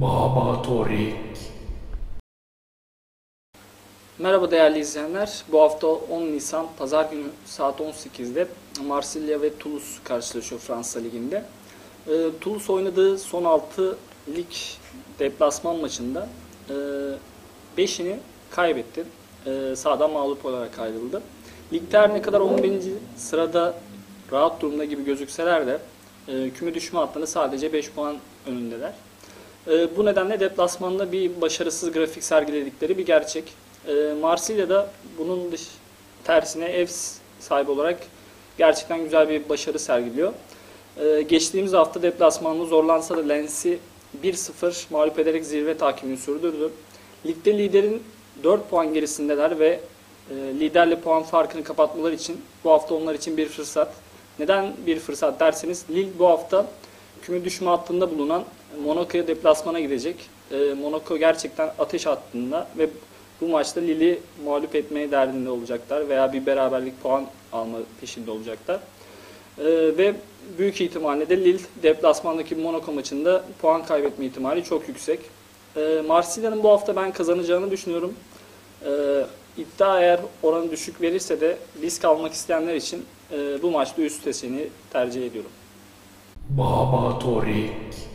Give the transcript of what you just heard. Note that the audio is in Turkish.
Baba Torik. Merhaba değerli izleyenler. Bu hafta 10 Nisan Pazar günü saat 18'de Marsilya ve Toulouse karşılaşıyor Fransa Ligi'nde. Ee, Toulouse oynadığı son 6 lig deplasman maçında 5'ini kaybetti. Ee, sahadan mağlup olarak ayrıldı. Ligde ne kadar 11. sırada rahat durumda gibi gözükseler de e, küme düşme hattında sadece 5 puan önündeler. E, bu nedenle deplasmanda bir başarısız grafik sergiledikleri bir gerçek. E, Marsilya'da bunun dış, tersine ev sahibi olarak gerçekten güzel bir başarı sergiliyor. E, geçtiğimiz hafta deplasmanda zorlansa da Lens'i 1-0 mağlup ederek zirve takibini sürdürdü. Ligde liderin 4 puan gerisindeler ve e, liderle puan farkını kapatmaları için bu hafta onlar için bir fırsat. Neden bir fırsat derseniz Lille bu hafta küme düşme hattında bulunan Monaco'ya deplasmana gidecek. E, Monaco gerçekten ateş hattında ve bu maçta Lille'i mağlup etmeye derdinde olacaklar veya bir beraberlik puan alma peşinde olacaklar. E, ve büyük ihtimalle de Lille deplasmandaki Monaco maçında puan kaybetme ihtimali çok yüksek. E, Marsilya'nın bu hafta ben kazanacağını düşünüyorum. E, iddia eğer oranı düşük verirse de risk almak isteyenler için e, bu maçta üst sesini tercih ediyorum. Baba Torik.